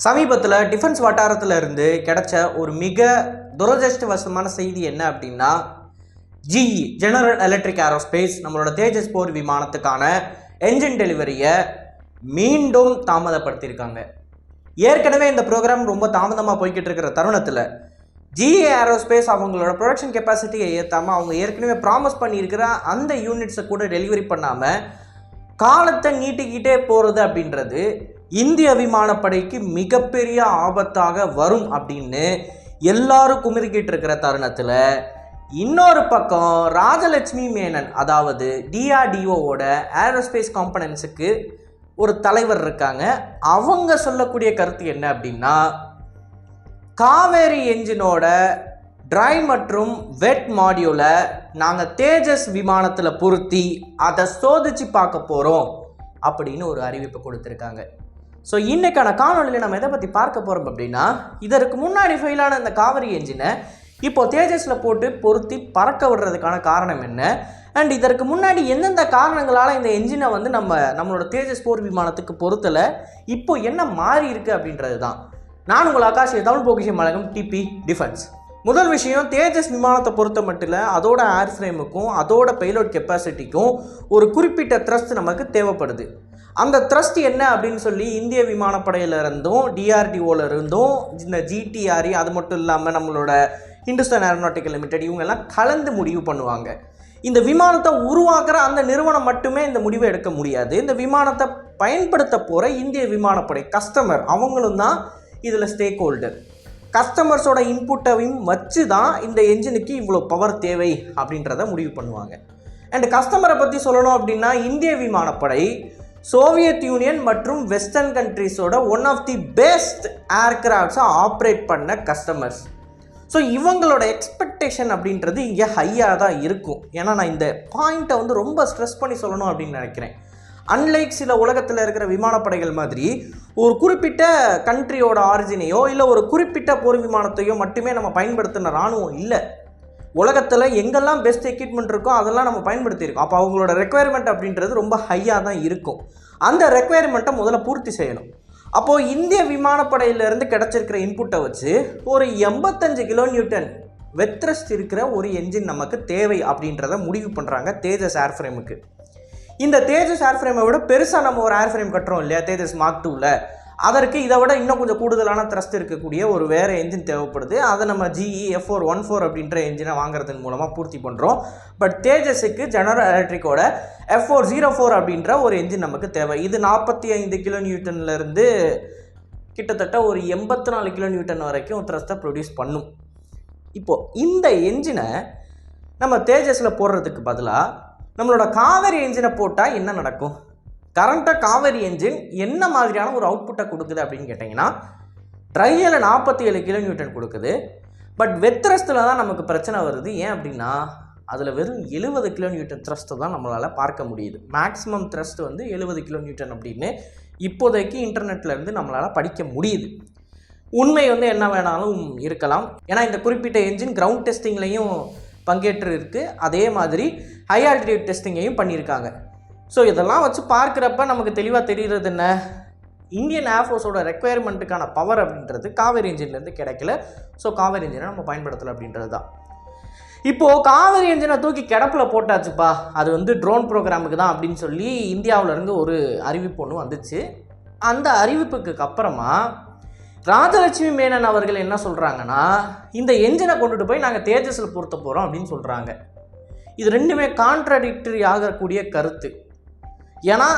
சமீபத்தில் டிஃபென்ஸ் வட்டாரத்தில் இருந்து கிடைச்ச ஒரு மிக துரதிருஷ்டவசமான செய்தி என்ன அப்படின்னா ஜிஇ ஜெனரல் எலக்ட்ரிக் ஏரோஸ்பேஸ் நம்மளோட தேஜஸ் போர் விமானத்துக்கான என்ஜின் டெலிவரியை மீண்டும் தாமதப்படுத்தியிருக்காங்க. ஏற்கனவே இந்த ப்ரோக்ராம் ரொம்ப தாமதமாக போய்கிட்டு இருக்கிற தருணத்தில் ஜிஏ ஏரோஸ்பேஸ் அவங்களோட ப்ரொடக்ஷன் கெப்பாசிட்டியை ஏற்றாமல் அவங்க ஏற்கனவே ப்ராமிஸ் பண்ணியிருக்கிற அந்த யூனிட்ஸை கூட டெலிவரி பண்ணாமல் காலத்தை நீட்டிக்கிட்டே போகிறது அப்படின்றது இந்திய விமானப்படைக்கு மிகப்பெரிய ஆபத்தாக வரும் அப்படின்னு எல்லாரும் குமிரிக்கிட்டு இருக்கிற தருணத்தில் இன்னொரு பக்கம் ராஜலட்சுமி மேனன் அதாவது டிஆர்டிஓவோட ஏரோஸ்பேஸ் காம்பனன்ஸுக்கு ஒரு தலைவர் இருக்காங்க. அவங்க சொல்லக்கூடிய கருத்து என்ன அப்படின்னா காவேரி என்ஜினோட ட்ரை மற்றும் வெட் மாடியூலை நாங்கள் தேஜஸ் விமானத்தில் பொருத்தி அதை சோதிச்சு பார்க்க போகிறோம் அப்படின்னு ஒரு அறிவிப்பு கொடுத்துருக்காங்க. ஸோ இன்றைக்கான காணொலியில் நம்ம எதை பற்றி பார்க்க போகிறோம் அப்படின்னா இதற்கு முன்னாடி ஃபெயிலான இந்த காவிரி என்ஜினை இப்போ தேஜஸில் போட்டு பொருத்தி பறக்க விடுறதுக்கான காரணம் என்ன? அண்ட் இதற்கு முன்னாடி எந்தெந்த காரணங்களால் இந்த என்ஜினை வந்து நம்ம நம்மளோட தேஜஸ் போர் விமானத்துக்கு பொறுத்தலை இப்போ என்ன மாறி இருக்குது அப்படின்றது தான் நான் உங்கள் ஆகாஷ் தமிழ் போக்கிஷம் வழங்கும் டிபி டிஃபென்ஸ் முதல் விஷயம் தேஜஸ் விமானத்தை பொறுத்த மட்டும் இல்லை அதோட ஏர் ஃப்ரேமுக்கும் அதோட பெய்லோட் கெப்பாசிட்டிக்கும் ஒரு குறிப்பிட்ட த்ரஸ்ட் நமக்கு தேவைப்படுது. அந்த த்ரஸ்ட் என்ன அப்படின்னு சொல்லி இந்திய விமானப்படையிலிருந்தும் டிஆர்டிஓல இருந்தும் இந்த ஜிடிஆர்இ அது மட்டும் இல்லாமல் நம்மளோட ஹிந்துஸ்தான் ஏரோநாட்டிக்கல் லிமிடெட் இவங்கெல்லாம் கலந்து முடிவு பண்ணுவாங்க. இந்த விமானத்தை உருவாக்குற அந்த நிறுவனம் மட்டுமே இந்த முடிவை எடுக்க முடியாது. இந்த விமானத்தை பயன்படுத்த போகிற இந்திய விமானப்படை கஸ்டமர் அவங்களும் தான் இதில் ஸ்டேக் ஹோல்டர் கஸ்டமர்ஸோட இன்புட்டையும் வச்சு தான் இந்த என்ஜினுக்கு இவ்வளோ பவர் தேவை அப்படின்றத முடிவு பண்ணுவாங்க. அண்ட் கஸ்டமரை பற்றி சொல்லணும் அப்படின்னா இந்திய விமானப்படை சோவியத் யூனியன் மற்றும் வெஸ்டர்ன் கண்ட்ரீஸோட ஒன் ஆஃப் தி பெஸ்ட் ஏர்கிராஃப்ட்ஸை ஆப்ரேட் பண்ண கஸ்டமர்ஸ் ஸோ இவங்களோட எக்ஸ்பெக்டேஷன் அப்படின்றது இங்கே ஹையாக தான் இருக்கும். ஏன்னா நான் இந்த பாயிண்ட்டை வந்து ரொம்ப ஸ்ட்ரெஸ் பண்ணி சொல்லணும் அப்படின்னு நினைக்கிறேன். அன்லைக் சில உலகத்தில் இருக்கிற விமானப்படைகள் மாதிரி ஒரு குறிப்பிட்ட கண்ட்ரியோட ஆரிஜினையோ இல்லை ஒரு குறிப்பிட்ட போர் விமானத்தையோ மட்டுமே நம்ம பயன்படுத்தின இராணுவம் இல்லை. உலகத்தில் எங்கெல்லாம் பெஸ்ட் எக்யூப்மெண்ட் இருக்கோ அதெல்லாம் நம்ம பயன்படுத்தியிருக்கோம். அப்போ அவங்களோட ரெக்குயர்மெண்ட் அப்படின்றது ரொம்ப ஹையாக தான் இருக்கும். அந்த ரெக்குயர்மெண்ட்டை முதல்ல பூர்த்தி செய்யணும். அப்போது இந்திய விமானப்படையிலேருந்து கிடச்சிருக்கிற இன்புட்டை வச்சு ஒரு எண்பத்தஞ்சு கிலோ நியூட்டன் வெத்ரஸ்ட் இருக்கிற ஒரு என்ஜின் நமக்கு தேவை அப்படின்றத முடிவு பண்ணுறாங்க தேஜஸ் ஏர்ஃப்ரேமுக்கு இந்த தேஜஸ் ஏர்ஃப்ரேமை விட பெருசாக நம்ம ஒரு ஏர் ஃப்ரேம் கட்டுறோம் இல்லையா? தேஜஸ் மார்க் டூவில் அதற்கு இதை விட இன்னும் கொஞ்சம் கூடுதலான த்ரஸ்ட் இருக்கக்கூடிய ஒரு வேறு என்ஜின் தேவைப்படுது. அதை நம்ம GE F four one four அப்படின்ற என்ஜினை வாங்குறதன் மூலமாக பூர்த்தி பண்ணுறோம் பட் தேஜஸுக்கு ஜெனரல் எலக்ட்ரிக்கோட எஃப் ஃபோர் ஜீரோ ஃபோர் அப்படின்ற ஒரு என்ஜின் நமக்கு தேவை. இது நாற்பத்தி ஐந்து கிலோ நியூட்டன்லேருந்து கிட்டத்தட்ட ஒரு எண்பத்தி நாலு கிலோ நியூட்டன் வரைக்கும் த்ரஸ்ட்டை ப்ரொடியூஸ் பண்ணும். இப்போது இந்த என்ஜினை நம்ம தேஜஸில் போடுறதுக்கு பதிலாக நம்மளோட காவேரி என்ஜினை போட்டால் என்ன நடக்கும்? கரண்ட்டாக காவேரி என்ஜின் என்ன மாதிரியான ஒரு அவுட்புட்டை கொடுக்குது அப்படின்னு கேட்டிங்கன்னா ட்ரையில் நாற்பத்தி ஏழு கிலோ நியூட்டன் கொடுக்குது. பட் வெத்ரஸ்டில் தான் நமக்கு பிரச்சனை வருது. ஏன் அப்படின்னா அதில் வெறும் எழுபது கிலோ நியூட்டன் தான் நம்மளால் பார்க்க முடியுது. மேக்ஸிமம் த்ரஸ்ட் வந்து எழுபது கிலோ நியூட்டன் அப்படின்னு இப்போதைக்கு இன்டர்நெட்லேருந்து நம்மளால் படிக்க முடியுது. உண்மை வந்து என்ன வேணாலும் இருக்கலாம். ஏன்னா இந்த குறிப்பிட்ட என்ஜின் கிரவுண்ட் டெஸ்டிங்லேயும் பங்கேற்று இருக்குது அதே மாதிரி ஹை ஆல்டிடியூட் டெஸ்டிங்கையும் பண்ணியிருக்காங்க. ஸோ இதெல்லாம் வச்சு பார்க்குறப்ப நமக்கு தெளிவாக தெரிகிறது என்ன? இந்தியன் ஏர்ஃபோர்ஸோட ரெக்குயர்மெண்ட்டுக்கான பவர் அப்படின்றது காவேரி இன்ஜின்லேருந்து கிடைக்கல. ஸோ காவேரி இன்ஜினை நம்ம பயன்படுத்தலை அப்படின்றது தான். இப்போது காவேரி இன்ஜினை தூக்கி கிடப்பில் போட்டாச்சுப்பா. அது வந்து ட்ரோன் ப்ரோக்ராமுக்கு தான் அப்படின்னு சொல்லி இந்தியாவிலேருந்து ஒரு அறிவிப்பு ஒன்று வந்துச்சு. அந்த அறிவிப்புக்கு அப்புறமா ராஜலட்சுமி மேனன் அவர்கள் என்ன சொல்கிறாங்கன்னா இந்த என்ஜினை கொண்டுட்டு போய் நாங்கள் தேஜஸில் பொருத்த போகிறோம் அப்படின்னு சொல்கிறாங்க இது ரெண்டுமே கான்ட்ரடிக்டரி ஆகக்கூடிய கருத்து. ஏன்னா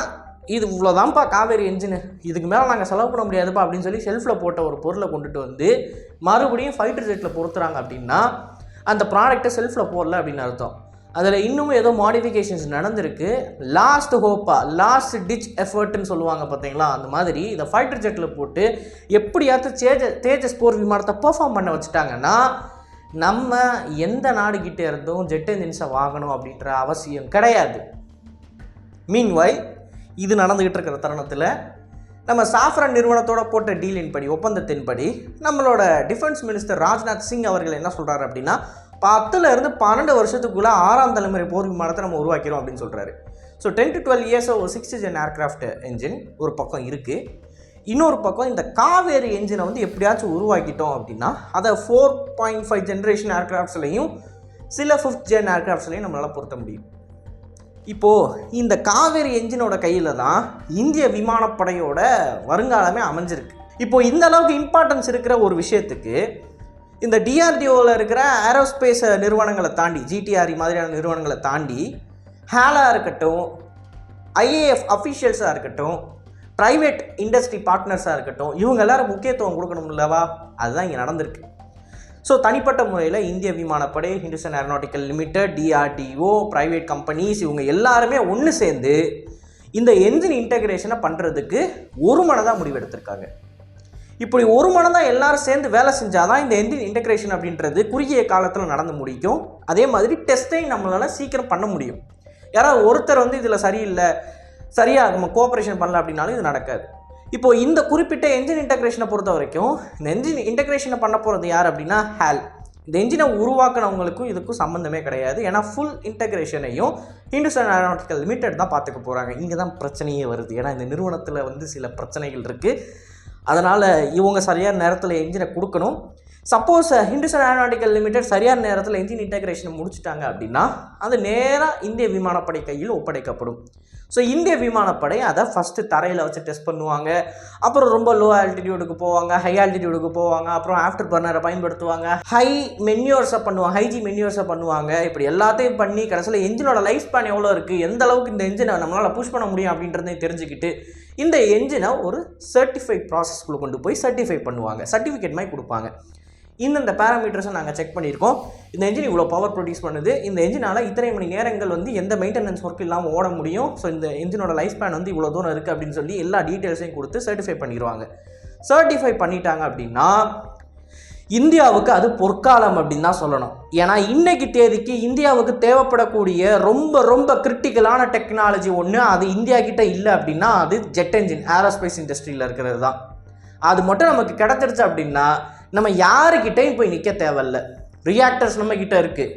இது இவ்வளோதான்ப்பா காவேரி என்ஜின் இதுக்கு மேலே நாங்கள் செலவு பண்ண முடியாதுப்பா அப்படின்னு சொல்லி ஷெல்ஃபில் போட்ட ஒரு பொருளை கொண்டுட்டு வந்து மறுபடியும் ஃபைட்டர் ஜெட்டில் பொறுத்துறாங்க அப்படின்னா அந்த ப்ராடக்ட்டை செல்ஃபில் போடல அப்படின்னு அர்த்தம். அதில் இன்னமும் ஏதோ மாடிஃபிகேஷன்ஸ் நடந்திருக்கு. லாஸ்ட் ஹோப்பா லாஸ்ட் டிச் எஃபர்ட்னு சொல்லுவாங்க பார்த்தீங்களா? அந்த மாதிரி இதை ஃபைட்டர் ஜெட்டில் போட்டு எப்படியாச்சும் தேஜ தேஜஸ் போர் விமானத்தை பெர்ஃபார்ம் பண்ண வச்சுட்டாங்கன்னா நம்ம எந்த நாடுகிட்டே இருந்தும் ஜெட் என்ஜின்ஸை வாங்கணும் அப்படின்ற அவசியம் கிடையாது. மீன்வாய் இது நடந்துக்கிட்டு இருக்கிற தருணத்தில் நம்ம சாஃப்ரான் நிறுவனத்தோட போட்ட டீலின் படி ஒப்பந்தத்தின்படி நம்மளோட டிஃபென்ஸ் மினிஸ்டர் ராஜ்நாத் சிங் அவர்கள் என்ன சொல்கிறாரு அப்படின்னா பத்துலேருந்து பன்னெண்டு வருஷத்துக்குள்ளே ஆறாம் தலைமுறை போர் விமானத்தை நம்ம உருவாக்கிறோம் அப்படின்னு சொல்கிறாரு so ten to twelve years ஒரு சிக்ஸ்டி ஜென் ஏர்க்ராஃப்ட் என்ஜின் ஒரு பக்கம் இருக்குது இன்னொரு பக்கம் இந்த காவேரி என்ஜினை வந்து எப்படியாச்சும் உருவாக்கிட்டோம் அப்படின்னா அதை ஃபோர் பாயிண்ட் ஃபைவ் ஜென்ரேஷன் ஏர்க்ராஃப்ட்ஸ்லையும் சில ஃபிஃப்த் ஜென் ஏர்க்ராஃப்ட்ஸ்லையும் நம்மளால் பொருத்த முடியும். இப்போது இந்த காவேரி என்ஜினோட கையில் தான் இந்திய விமானப்படையோட வருங்காலமே அமைஞ்சிருக்கு. இப்போது இந்த அளவுக்கு இம்பார்ட்டன்ஸ் இருக்கிற ஒரு விஷயத்துக்கு இந்த டிஆர்டிஓவில் இருக்கிற ஏரோஸ்பேஸ் நிறுவனங்களை தாண்டி ஜிடிஆர்இ மாதிரியான நிறுவனங்களை தாண்டி ஹேலாக இருக்கட்டும் ஐஏஎஃப் அஃபிஷியல்ஸாக இருக்கட்டும் ப்ரைவேட் இண்டஸ்ட்ரி பார்ட்னர்ஸாக இருக்கட்டும் இவங்க எல்லாரும் முக்கியத்துவம் கொடுக்கணும் இல்லவா? அதுதான் இங்கே நடந்திருக்கு. ஸோ தனிப்பட்ட முறையில் இந்திய விமானப்படை Hindustan Aeronautical Limited DRDO private companies இவங்க எல்லாருமே ஒன்று சேர்ந்து இந்த என்ஜின் இன்டகிரேஷனை பண்ணுறதுக்கு ஒரு மனதாக முடிவெடுத்திருக்காங்க. இப்படி ஒரு மனதாக எல்லாரும் சேர்ந்து வேலை செஞ்சால் தான் இந்த என்ஜின் இன்டகிரேஷன் அப்படின்றது குறுகிய காலத்தில் நடந்து முடிக்கும். அதே மாதிரி டெஸ்ட்டையும் நம்மளால் சீக்கிரம் பண்ண முடியும். யாராவது ஒருத்தர் வந்து இதில் சரியில்லை சரியாக நம்ம கோஆப்ரேஷன் பண்ணல அப்படின்னாலும் இது நடக்காது. இப்போ இந்த குறிப்பிட்ட என்ஜின் இன்டகிரேஷனை பொறுத்த வரைக்கும் இந்த என்ஜின் இன்டகிரேஷனை பண்ண போகிறது யார் அப்படின்னா ஹேல் இந்த என்ஜினை உருவாக்குனவங்களுக்கும் இதுக்கும் சம்மந்தமே கிடையாது. ஏன்னா ஃபுல் இன்டகிரேஷனையும் ஹிந்துஸ்தான் ஏரோனாட்டிக்கல் லிமிடெட் தான் பார்த்துக்க போகிறாங்க இங்கே தான் பிரச்சனையே வருது. ஏன்னா இந்த நிறுவனத்தில் வந்து சில பிரச்சனைகள் இருக்குது அதனால் இவங்க சரியான நேரத்தில் என்ஜினை கொடுக்கணும். சப்போஸ் ஹிந்துஸ்தான் ஏரோநாட்டிக்கல் லிமிடெட் சரியான நேரத்தில் இன்ஜின் இன்டகிரேஷன் முடிச்சிட்டாங்க அப்படின்னா அது நேராக இந்திய விமானப்படை கையில் ஒப்படைக்கப்படும். ஸோ இந்திய விமானப்படை அதை ஃபஸ்ட்டு தரையில் வச்சு டெஸ்ட் பண்ணுவாங்க. அப்புறம் ரொம்ப லோ ஆல்டிடியூடுக்கு போவாங்க ஹை ஆல்டிடியூடுக்கு போவாங்க அப்புறம் ஆஃப்டர் பர்னரை பயன்படுத்துவாங்க. ஹை மென்யூர்ஸை பண்ணுவாங்க ஹைஜி மென்யூர்ஸை பண்ணுவாங்க. இப்படி எல்லாத்தையும் பண்ணி கடைசியில் என்ஜினோட லைஃப் ஸ்பேன் எவ்வளோ இருக்குது எந்த அளவுக்கு இந்த என்ஜினை நம்மளால் புஷ் பண்ண முடியும் அப்படின்றதையும் தெரிஞ்சுக்கிட்டு இந்த என்ஜினை ஒரு சர்டிஃபைட் ப்ராசஸ்க்குள்ளே கொண்டு போய் சர்டிஃபை பண்ணுவாங்க. சர்டிஃபிகேட் மாதிரி கொடுப்பாங்க. இந்தந்த பேராமீட்டர்ஸை நாங்கள் செக் பண்ணியிருக்கோம். இந்த என்ஜின் இவ்வளோ பவர் ப்ரொடியூஸ் பண்ணுது. இந்த என்ஜினால் இத்தனை மணி நேரங்கள் வந்து எந்த மெயின்டெனன்ஸ் ஒர்க் இல்லாமல் ஓட முடியும். ஸோ இந்த என்ஜினோட லைஃப் ஸ்பேன் வந்து இவ்வளோ தூரம் இருக்குது அப்படின்னு சொல்லி எல்லா டீட்டெயில்ஸையும் கொடுத்து சர்டிஃபை பண்ணிடுவாங்க சர்டிஃபை பண்ணிட்டாங்க அப்படின்னா இந்தியாவுக்கு அது பொற்காலம் அப்படின்னு தான் சொல்லணும். ஏன்னா இன்னைக்கு தேதிக்கு இந்தியாவுக்கு தேவைப்படக்கூடிய ரொம்ப ரொம்ப கிரிட்டிக்கலான டெக்னாலஜி ஒன்று அது இந்தியா கிட்ட இல்லை அப்படின்னா அது ஜெட் என்ஜின் ஏரோஸ்பேஸ் இண்டஸ்ட்ரியில் இருக்கிறது தான். அது மட்டும் நமக்கு கிடச்சிருச்சு அப்படின்னா நம்ம யாருக்கிட்டையும் போய் நிற்க தேவையில்ல. ரியாக்டர்ஸ் நம்மக்கிட்ட இருக்குது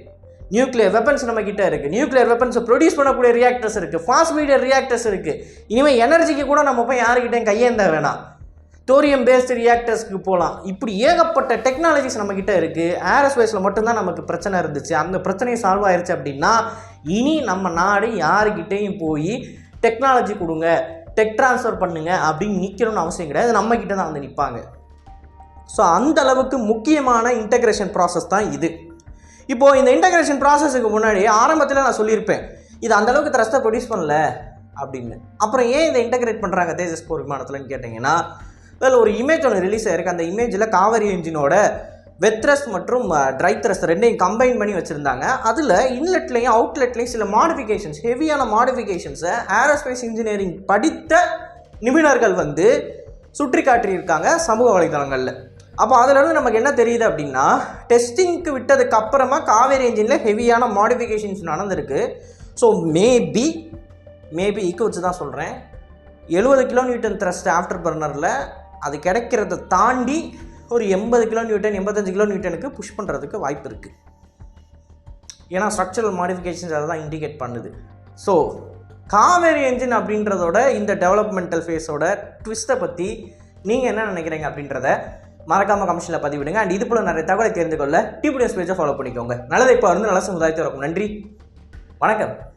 நியூக்ளியர் வெப்பன்ஸ் நம்மக்கிட்ட இருக்குது நியூக்ளியர் வெப்பன்ஸை ப்ரொடியூஸ் பண்ணக்கூடிய ரியாக்டர்ஸ் இருக்குது ஃபாஸ்ட் மீடியர் ரியாக்டர்ஸ் இருக்குது இனிமேல் எனர்ஜிக்கு கூட நம்ம போய் யாருக்கிட்டையும் கையேந்த வேணாம். தோரியம் பேஸ்டு ரியாக்டர்ஸ்க்கு போகலாம் இப்படி ஏகப்பட்ட டெக்னாலஜிஸ் நம்மக்கிட்ட இருக்குது ஏரோஸ்பேஸில் மட்டும்தான் நமக்கு பிரச்சனை இருந்துச்சு. அந்த பிரச்சனையும் சால்வ் ஆயிடுச்சு அப்படின்னா இனி நம்ம நாடு யாருக்கிட்டேயும் போய் டெக்னாலஜி கொடுங்க டெக் ட்ரான்ஸ்ஃபர் பண்ணுங்க அப்படின்னு நிற்கணும்னு அவசியம் கிடையாது. நம்ம தான் வந்து நிற்பாங்க ஸோ அந்த அளவுக்கு முக்கியமான இன்டகிரேஷன் ப்ராசஸ் தான் இது. இப்போது இந்த இன்டகிரேஷன் ப்ராசஸுக்கு முன்னாடி ஆரம்பத்தில் நான் சொல்லியிருப்பேன் இது அந்த அளவுக்கு த்ரஸ்ட்டை ப்ரொடியூஸ் பண்ணல அப்படின்னு. அப்புறம் ஏன் இதை இன்டகிரேட் பண்ணுறாங்க தேஜஸ் போர் விமானத்தில்னு கேட்டிங்கன்னா அதில் ஒரு இமேஜ் ஒன்று ரிலீஸ் ஆயிருக்கு. அந்த இமேஜில் காவேரி இன்ஜினோட வெத்ரஸ் மற்றும் ட்ரை த்ரஸ் ரெண்டையும் கம்பைன் பண்ணி வச்சுருந்தாங்க. அதில் இன்லெட்லேயும் அவுட்லெட்லேயும் சில மாடிஃபிகேஷன்ஸ் ஹெவியான மாடிஃபிகேஷன்ஸை ஏரோஸ்பேஸ் இன்ஜினியரிங் படித்த நிபுணர்கள் வந்து சுற்றி காட்டியிருக்காங்க சமூக வலைதளங்களில் அப்போ அதிலிருந்து நமக்கு என்ன தெரியுது அப்படின்னா டெஸ்டிங்க்கு விட்டதுக்கு அப்புறமா காவேரி என்ஜினில் ஹெவியான மாடிஃபிகேஷன்ஸ் நடந்திருக்கு. ஸோ மேபி மேபி ஈக்கு வச்சு தான் சொல்கிறேன் எழுபது கிலோ நியூட்டன் த்ரஸ்ட் ஆஃப்டர் பர்னரில் அது கிடைக்கிறத தாண்டி ஒரு எண்பது கிலோ நியூட்டன் எண்பத்தஞ்சு கிலோ நியூட்டனுக்கு புஷ் பண்ணுறதுக்கு வாய்ப்பு இருக்குது ஏன்னா ஸ்ட்ரக்சரல் மாடிஃபிகேஷன்ஸ் அதை தான் இண்டிகேட் பண்ணுது. ஸோ காவேரி என்ஜின் அப்படின்றதோட இந்த டெவலப்மெண்டல் ஃபேஸோட ட்விஸ்ட்டை பற்றி நீங்கள் என்ன நினைக்கிறீங்க அப்படின்றத மறக்காமல் கமிஷனில் பதிவிடுங்க. அண்ட் இது போல் நிறைய தகவலை தெரிந்து கொள்ள டிபிடிஎஸ் பேஜை ஃபாலோ பண்ணிக்கோங்க. நல்லதை இப்போ வந்து நல்ல சமுதாயத்தை இருக்கும் நன்றி. வணக்கம்.